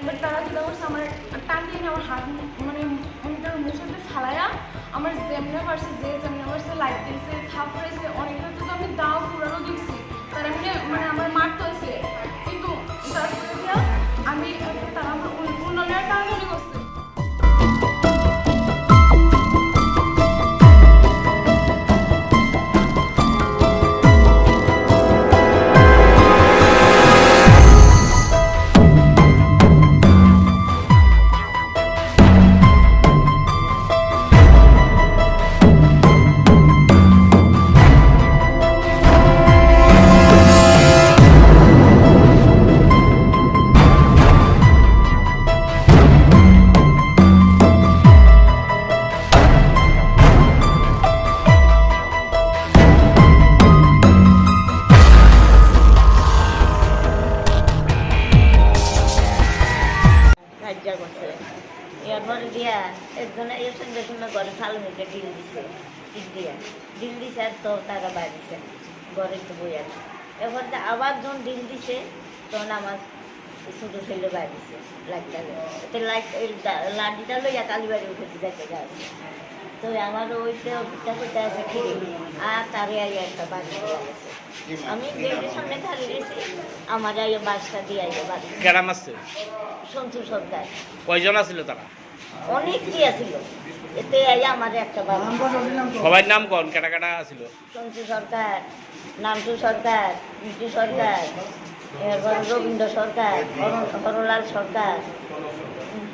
এবার তারা যেটা করছে আমার টান দিয়ে নিয়ে আমার হাত মানে অনেকটা মুসাতে ফালাইয়া আমার জেমনে ভার্সে যে জেমনে ভার্সে লাইট দিয়েছে থাপ রয়েছে অনেকটা তো আমি দাও পুরানো দেখছি। তারা মানে মানে আমার মারতে হয়েছে। কিন্তু তারপরে এসে ঘরে চালু হয়েছে ডিল দিছে ডিল দিয়া। ডিল দিছে আর তো টাকা বাড়িছে ঘরে তো বই আছে। এরপর আবার যখন ডিল দিছে তখন আমার ছোটো ছেলে বাড়িছে লাইটটা তো লাইট ওই লাঠিটা লইয়া কালীবাড়ি উঠেছে দেখতে যাচ্ছে তো আমার ওইটা অভিজ্ঞতা করতে আছে ঠিক আর তারে একটা বাড়ি আমি গেটের সামনে খালি গেছি আমার আইয়া বাসটা দিয়ে আইয়া বাড়ি সন্তু সরকার কয়জন আছিল তারা? অনেক কি আছিল? এতে আমাদের একটা বাড়ি। সবাই নাম কোন? কেটা কেটা আছিল। সন্তু সরকার নান্টু সরকার মিটু সরকার এরপর রবীন্দ্র সরকার হর- হরলাল সরকার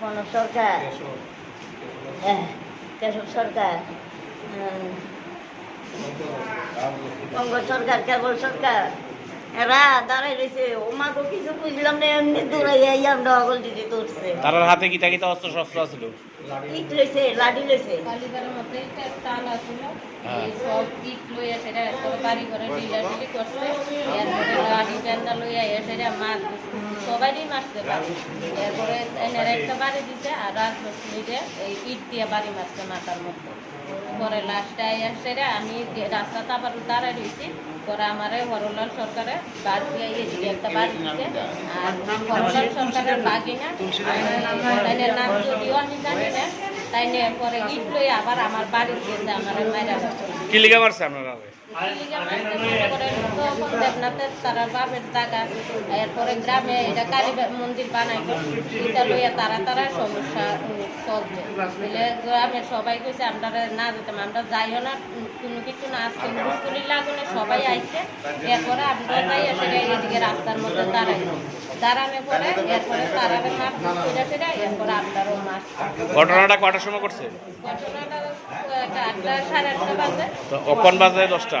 কনক সরকার হ্যাঁ, কেশব সরকার পঙ্কজ সরকার কেবল সরকার। এরা দাঁড়াই রয়েছে। ও মাকে কিছু বুঝলাম না এমনি আমরা অগল তারার হাতে কিতা কিতা অস্ত্র শস্ত্র আছিল ইট লইছে লাঠি লইছে। কালীবারের মধ্যে একটা টাল আছিল। হ্যাঁ। সব ইট লইয়া সেটা একদম বাড়ি করে ডিলাডিলি করছে। এরপরে লাঠি ডান্ডা লইয়া এ সেটা মার সবারই মারছে এরপরে একটা বাড়ি দিছে আর এই ইট দিয়ে বাড়ি মারছে মাথার মধ্যে। পরে লাস্টটা রে, আমি রাস্তাতে আবার দাঁড়ায় রয়েছি। পরে আমারে হরলাল সরকারের বাস দিয়ে এদিকে একটা বাস দিচ্ছে। আর হরলাল সরকারের বাকি না নাম যদিও আমি জানি না তাই নিয়ে পরে ইট আবার আমার বাড়ি দিয়েছে আমার মায়ের কি লিখে মারছে আপনারা? দেবনাথের তারা বাপের জায়গা এরপরে গ্রামে এটা কালী মন্দির বানাইব এটা লইয়া তারা তারা সমস্যা গ্রামের সবাই কইছে আমরা না যেতাম আমরা যাইও না কোনো কিছু না আজকে মুসকুলির লাগুনে সবাই আইছে। এরপরে আমরা যাই সেটা এদিকে রাস্তার মধ্যে দাঁড়াই। পরে এরপরে সেটা সেটা মাছ ঘটনাটা কটার সময় করছে? ঘটনাটা আটটা সাড়ে আটটা বাজে। তো বাজে দশটা?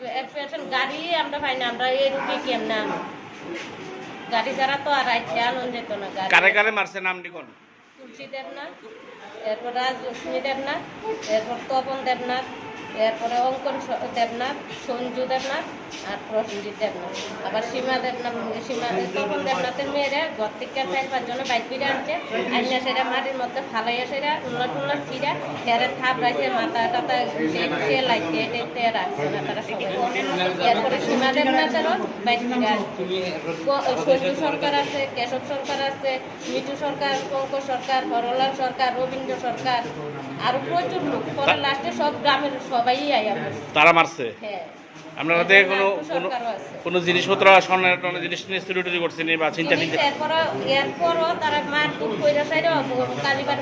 পেশেন্ট গাড়ি আমরা পাই না আমরা এই রুটি কেমনে আনো গাড়ি ছাড়া তো আর রাইতে আনন্দ যেত না গাড়ি। কারে কারে মারছে নাম কোন? তুলসী দেবনাথ এরপর রাজলক্ষ্মী দেবনাথ এরপর তপন দেবনাথ এরপরে অঙ্কন দেবনাথ, সঞ্জু দেবনাথ আর প্রসেনজিৎ দেবনাথ। আবার সীমা দেবনাথ, সীমা তপন দেবনাথের মেয়েরা ঘর থেকে চার পাঁচজনে বাইক ফিরে আনছে। আইনা সেটা মাটির মধ্যে ফালাইয়া সেটা উন্নত উন্নত ছিঁড়া হেরে থাপ রাখছে মাথা টাথা সে লাইতে এটাতে রাখছে না তারা এরপরে সীমা দেবনাথেরও বাইক ফিরে আসছে সঞ্জু সরকার আছে, কেশব সরকার আছে, মিঠু সরকার, পঙ্কজ সরকার হরলাল সরকার, রবীন্দ্র সরকার। আরও প্রচুর লোক। পরে লাস্টে সব গ্রামের সবাই। তারা মারছে? হ্যাঁ। আপনারা দেখে কোনো নাট্য কোনো কোনো জিনিসপত্র স্বর্ণের জিনিস নিয়ে চুরি টুরি করছে নি বা চিন্তা এরপরও এরপরও তারা মারপুর কইরা সাইডে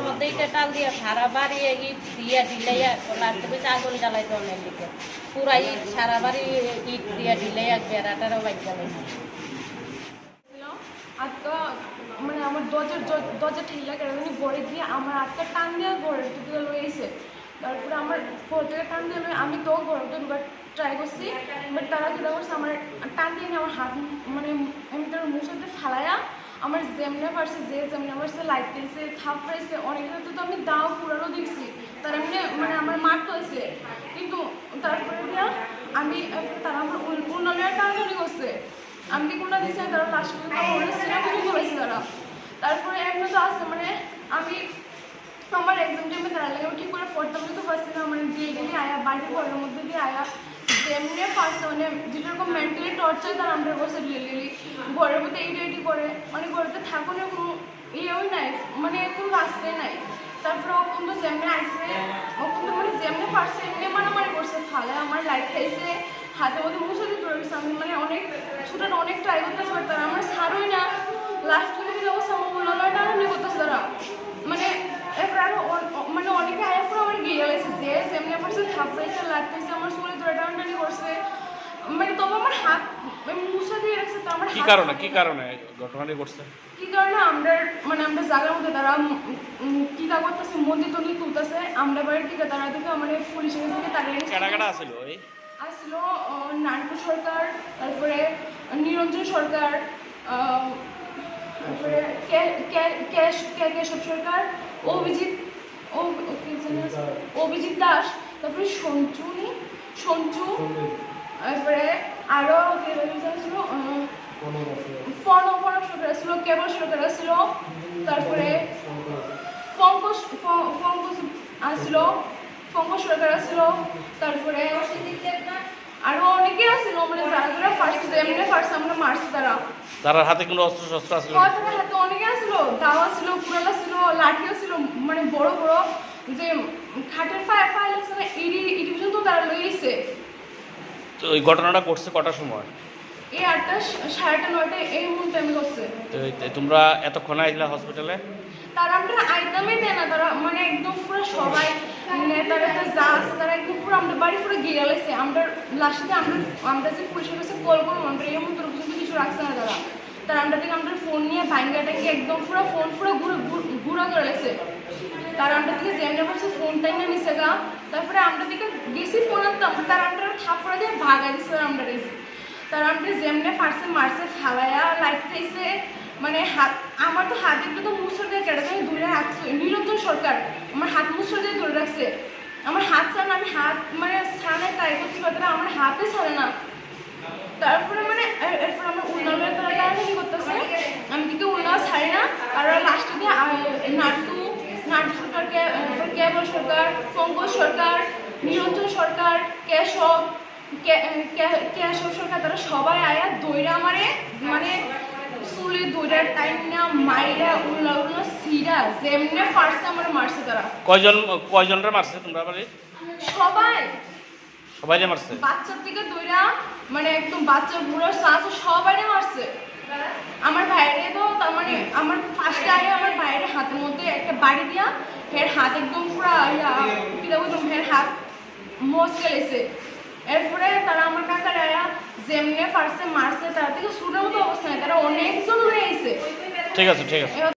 মধ্যে ইটা টাল দিয়ে সারা বাড়ি ইট দিয়া ঢিলাইয়া লাস্টে বেশি আগুন জ্বালাইতে অনেক দিকে পুরা ইট সারা বাড়ি ইট দিয়া ঢিলাইয়া বেড়াটারও বাইক জ্বালাইছে ছিল আটকা মানে আমার দরজার দরজা ঠেলা কেন গড়ে গিয়ে আমার আটকা টান দিয়ে ঘরের দিকে লইছে। তারপরে আমার থেকে টান দিয়ে লই আমি তো তো দুবার ট্রাই করছি বাট তারা যেটা করছে আমার টান দিয়ে আমার হাত মানে আমি এমনি মুসাতে ফালাইয়া আমার যেমনে পারছে, যে যেমনে পারছে লাইট দিয়েছে থাপ পাইছে অনেক তো আমি দাও পুরানো দেখছি। তারা এমনি মানে আমার মারতে হয়েছে। কিন্তু তারপরে আমি তারা আমার উন- উন্নয়নের টানাটানি করছে। আমি কোনটা দিচ্ছি তারা লাস্ট পর্যন্ত তারা। তারপরে এমনি তো আছে মানে আমি আমার এক্সাম টাইমে তারা লাগে ঠিক করে পড়তাম তো না মানে দিয়ে গেলে, আয়া বাড়ি পড়ার মধ্যে দিয়ে আয়া যেমনি পারছে মানে যেরকম মেন্টালি টর্চার তার আমরা বসে লিলি। ঘরের মধ্যে এইটা এটি করে। মানে ঘরেতে থাকুনের কোনো ইয়েও নাই মানে কোনো রাস্তাই নাই। তারপরে অখন তো যেমনি আইসে অখন তো মানে যেমনি পারছে এমনি মারামারি করছে, ফালে আমার লাইট খাইছে হাতের মধ্যে মুছে দিতে পারছে আমি মানে অনেক ছুটানো অনেক ট্রাই করতেছে বাট তারা আমার ছাড়োই না। লাস্ট পর্যন্ত অবস্থা আমার উন্নয়নটা টানানি করতেছে তারা মানে এরপর আরও মানে অনেকে আয়া পুরো আমার গিয়ে গেছে যে যেমনি পারছে থাপড়াইছে লাগতেছে আমার শরীরে ধরে টানাটানি করছে মানে তবে আমার হাত মুছে দিয়ে রাখছে তো আমার কি কারণে কি কারণে ঘটনাটি ঘটছে কি কারণে আমরা মানে আমরা জায়গার মধ্যে তারা কি কা করতেছে মন্দির তন্দির তুলতেছে আমরা বাড়ির থেকে তারা থেকে মানে পুলিশের থেকে তারা কেনা কেনা আছিল ওই? আসলো আহ, সরকার তারপরে নিরঞ্জন সরকার তারপরে কে- কে- কে- কেশব সরকার অভিজিৎ? অভিজিৎ দাস। তারপরে সঞ্চু নি? সঞ্চু? তারপরে আরও কে ছিল? ফর্ণ ফর্ণ সরকার ছিল কেবল সরকার ছিল তারপরে পঙ্কজ পঙ্কজ আসছিল পঙ্কজ সরকার আসছিল তারপরে আরও অনেকে আসছিল ফার্স্ট এমনি ফার্স্ট আমরা মারছি তারা তার হাতে কোনো অস্ত্র শস্ত্র আছিল কতটা হাতে অনেকে আসছিল দাওয়া ছিল কুড়ালা ছিল লাঠিও ছিল মানে বড় বড় যে খাটের ফায়ার ফাইল আছে না ইডি ইডি পর্যন্ত তারা লই এসে তো ওই ঘটনাটা ঘটছে কটার সময়? এই আটটা সাড়ে নয়টা এই মুহূর্তে আমি করছে। তোমরা এতক্ষণ আইলা হসপিটালে তারা আমরা আইতামই দেয় না, তারা মানে একদম পুরো সবাই নেতারা তো যা আছে তারা একদম পুরো আমরা বাড়ি পুরো গিয়ে গেছে আমরা লাস্টে আমরা আমরা যে পুলিশের কাছে কল করব আমরা এর মতো পর্যন্ত কিছু রাখছে না তারা। তারা আমরা থেকে আমরা ফোন নিয়ে ভাঙ্গাটাকে একদম পুরো ফোন পুরো ঘুরে, ঘুরা করে লেছে তারা আমরা থেকে যেমনি পারছে ফোনটাই না নিছে গা। তারপরে আমরা থেকে গেছি ফোন আনতাম তারা আমরা থাপড়া দিয়ে ভাগা দিছে আমরা রেছি তারা আমরা যেমনে পারছে মারছে ফালায়া লাইট খাইছে মানে হাত, আমার তো হাত একটু তো মুসর দিয়ে কেটে আমি ধরে রাখছি নিরঞ্জন সরকার, আমার হাত মুসর দিয়ে ধরে রাখছে। আমার হাত ছাড়ে আমি হাত মানে ছাড়ে তাই করছি কথা আমার হাতে ছাড়ে না। তারপরে মানে এর- এরপর আমরা উন্নয়নের তারা কারণে কি করতেছে, আমি কিন্তু উন্নয়ন ছাড়ি না, আর লাস্টে দিয়ে নাটু নাট্টু নাট্টু সরকার কে- তারপর কেবল সরকার, পঙ্কজ সরকার, নিরঞ্জন সরকার, কেশব কেশব সরকার, তারা সবাই আয়া দইরা মারে মানে চুলে দইরার টাইম না মাইরা উল্লা উল্লা সিরা যেমনে পারছে আমার মারছে তারা। কয়জন কয়জনরা মারছে তোমরা বাড়ি? সবাই। সবাই মারছে? বাচ্চার থেকে দইরা মানে একদম বাচ্চা বুড়ো সাস সবাই মারছে। আমার ভাইরে তো তার মানে আমার ফার্স্টে আগে আমার ভাইয়ের হাতের মধ্যে একটা বাড়ি দিয়া ফের হাত একদম পুরা ইয়া কি বলতাম ফের হাত মোচ গেলেছে এরপরে তারা আমার কাকার যেমনে ফার্সে মারছে, তার থেকে শুটার তো অবস্থা নেই তারা অনেকজন রয়েছে। ঠিক আছে ঠিক আছে।